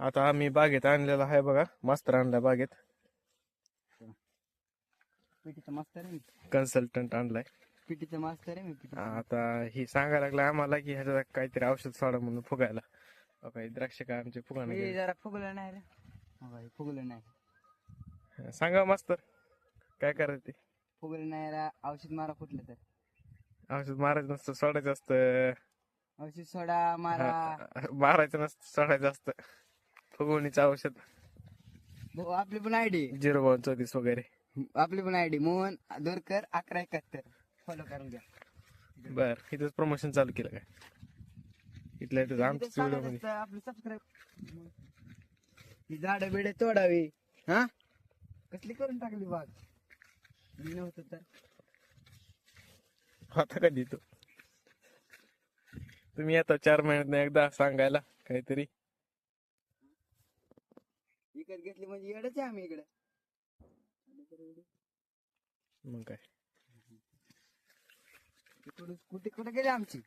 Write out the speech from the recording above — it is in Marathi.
आता आम्ही बागेत आणलेला आहे बघा मास्तर आणलाय बागेत. पिटीचा मास्तर आहे मी. कन्सल्टंट आणलाय. पिटीचा मास्तर आहे मी पिटी आता ही सांगायला लागला आम्हाला की ह्याच्यात काहीतरी औषध सोडा म्हणून फुगायला. काही द्राक्ष काय आमचे फुगाने हे जरा फुगलं नाही रे. हा भाई फुगलं नाही. सांगा मास्तर काय करायचं ते? फुगलं नाही रा औषध मारा कुठलं तर. औषध मारायचं नसतं सोडायचं असतं. औषध सोडा मारा. हा, मारायचं नसतं सोडायचं असतं. फुगवणीचं औषध. भाऊ आपली पण आयडी झिरो बावन चौतीस वगैरे. आपली पण आयडी मोहन दोरकर अकरा एकाहत्तर. फॉलो करून घ्या. बर इथंच प्रमोशन चालू केलं काय? इथल्या इथं आमच्या व्हिडिओमध्ये. आपलं सबस्क्राईब ही झाड बिड तोडावी. हा? कसली करून टाकली बाग? मी नव्हतं तर. आता कधी तू? तुम्ही येता चार महिन्यात एकदा सांगायला काहीतरी. विकत घेतली म्हणजे येडच आहे आम्ही इकडे. मग काय? कुठे कुठे गेली आमची?